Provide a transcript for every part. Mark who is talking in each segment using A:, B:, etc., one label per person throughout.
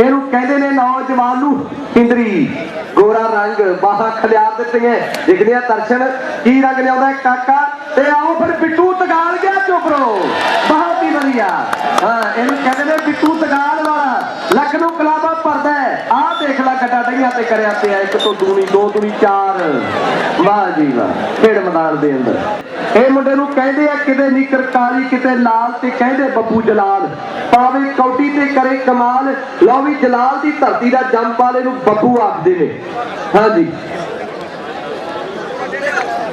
A: ਇਹਨੂੰ ਕਹਿੰਦੇ ਨੇ ਨੌਜਵਾਨ ਨੂੰ, ਇੰਦਰੀ, ਗੋਰਾ ਰੰਗ, ਬਾਹਾਂ ਖਲਿਆਰ ਦਿੱਤੀਆਂ ਦਿਖਦਿਆਂ ਦਰਸ਼ਨ ਕੀ ਰੰਗ ਲਿਆਉਂਦਾ ਕਾਕਾ? ਤੇ ਆਓ ਫਿਰ ਬਿੱਟੂ ਤਗਾਲ ਗਿਆ ਚੋਪਰੋ ਬਹੁਤ ਹੀ ਵਧੀਆ। ਹਾਂ, ਇਹਨੂੰ ਕਹਿੰਦੇ ਨੇ ਬਿੱਟੂ ਤਗਾਲ ਵਾਲਾ ਲੱਕ ਨੂੰ ਕਲਾਵਾ ਭਰਦਾ ਹੈ ਆਹ ਦੇਖ ਲੈ ਗੱਡਾ ਡਈਆਂ ਤੇ ਕਰਿਆ ਪਿਆ ਇੱਕ ਤੋਂ ਦੂਣੀ, ਦੋ ਦੂਣੀ, ਚਾਰ। ਵਾਹ ਜੀ ਵਾਹ, ਖੇਡ ਮੈਦਾਨ ਦੇ ਅੰਦਰ। ਇਹ ਮੁੰਡੇ ਨੂੰ ਕਹਿੰਦੇ ਆ ਕਿਤੇ ਨੀਕਰ ਕਾਲੀ ਕਿਤੇ ਲਾਲ ਤੇ ਕਹਿੰਦੇ ਬੱਬੂ ਜਲਾਲ। ਪਾਵੇ ਕੌਡੀ ਤੇ ਕਰੇ ਕਮਾਲ, ਲਓ ਵੀ ਜਲਾਲ ਦੀ ਧਰਤੀ ਦਾ ਜੰਮ ਵਾਲੇ ਨੂੰ ਬੱਬੂ ਆਖਦੇ ਨੇ। ਹਾਂਜੀ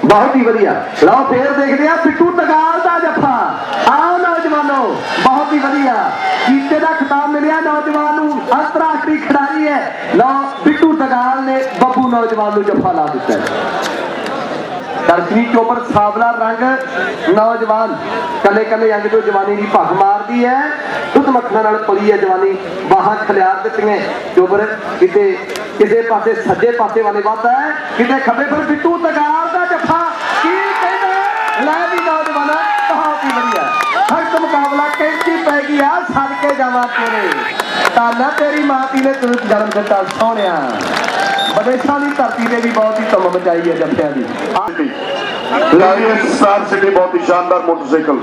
A: ਬਹੁਤ ਹੀ ਵਧੀਆ। ਲਓ ਫੇਰ ਦੇਖਦੇ ਆ ਬਿੱਟੂ ਤਗਾਲ ਦਾ ਜੱਫਾ ਆਓ ਨੌਜਵਾਨੋ ਬਹੁਤ ਹੀ ਵਧੀਆ ਜੀਤੇ ਦਾ ਖਿਤਾਬ ਮਿਲਿਆ ਨੌਜਵਾਨ ਨੂੰ। ਅੰਤਰਰਾਸ਼ਟਰੀ ਖਿਡਾਰੀ ਹੈ। ਲਓ, ਬਿੱਟੂ ਤਗਾਲ ਨੇ ਬੱਬੂ ਨੌਜਵਾਨ ਨੂੰ ਜੱਫਾ ਲਾ ਦਿੱਤਾ ਦਰਸ਼ਨੀ ਚੋਪਰ ਸਾਵਲਾ ਰੰਗ, ਨੌਜਵਾਨ ਕੱਲੇ ਕੱਲੇ ਅੰਗ ਤੋਂ ਜਵਾਨੀ ਦੀ ਭਖ ਮਾਰਦੀ ਹੈ। ਦੁੱਧ ਮੱਖਣਾ ਨਾਲ ਪਲੀ ਹੈ ਜਵਾਨੀ। ਬਾਹਾਂ ਖਲਿਆਰ ਦਿੱਤੀਆਂ ਚੋਪਰ ਕਿਤੇ ਕਿਸੇ ਪਾਸੇ, ਸੱਜੇ ਪਾਸੇ ਵਾਲੇ ਵੱਧਦਾ ਹੈ। ਕਿਤੇ ਖੱਬੇ ਪਰ ਬਿੱਟੂ ਤਗਾਰ ਦਾ ਜੱਫਾ ਕੀ ਕਹਿੰਦਾ ਲੈ ਵੀ ਨੌਜਵਾਨਾ ਬਹੁਤ ਹੀ ਵਧੀਆ ਸਖਤ ਮੁਕਾਬਲਾ ਕੈਂਚੀ ਪੈ ਗਈ ਆ ਛੱਡ ਕੇ ਜਾਵਾਂ ਤੇਰੇ। ਤਾਨਾ ਤੇਰੀ ਮਾਤੀ ਨੇ ਤੈਨੂੰ ਜਨਮ ਦਿੱਤਾ ਸੋਹਣਿਆ। ਵਿਦੇਸ਼ਾਂ ਦੀ ਧਰਤੀ ਤੇ ਵੀ ਬਹੁਤ ਹੀ ਧੁੰਮ ਮਚਾਈ ਹੈ ਜੱਫਿਆਂ ਦੀ।
B: ਲਾਇਨ ਸਟਾਰ ਸਿਟੀ ਬਹੁਤ ਹੀ ਸ਼ਾਨਦਾਰ ਮੋਟਰਸਾਈਕਲ।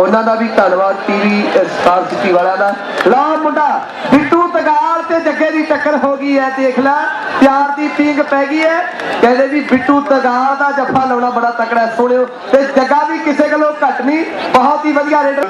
A: ਉਹਨਾਂ ਦਾ ਵੀ ਧੰਨਵਾਦ ਟੀਵੀ ਸਟਾਰ ਸਿਟੀ ਵਾਲਿਆਂ ਦਾ। ਲਓ ਮੁੰਡਾ ਬਿੱਟੂ ਤਗਾਲ ਤੇ ਜੱਗੇ ਦੀ ਟੱਕਰ ਹੋ ਗਈ ਹੈ ਦੇਖ ਲੈ। ਪਿਆਰ ਦੀ ਪੀਂਗ ਪੈ ਗਈ ਹੈ। ਕਹਿੰਦੇ ਵੀ ਬਿੱਟੂ ਤਗਾਲ ਦਾ ਜੱਫਾ ਲਾਉਣਾ ਬੜਾ ਤਕੜਾ ਹੈ, ਸੁਣਿਓ। ਤੇ ਜੱਗਾ ਵੀ ਕਿਸੇ ਗੱਲੋਂ ਘੱਟ ਨਹੀਂ ਬਹੁਤ ਹੀ ਵਧੀਆ ਰੇਡਰ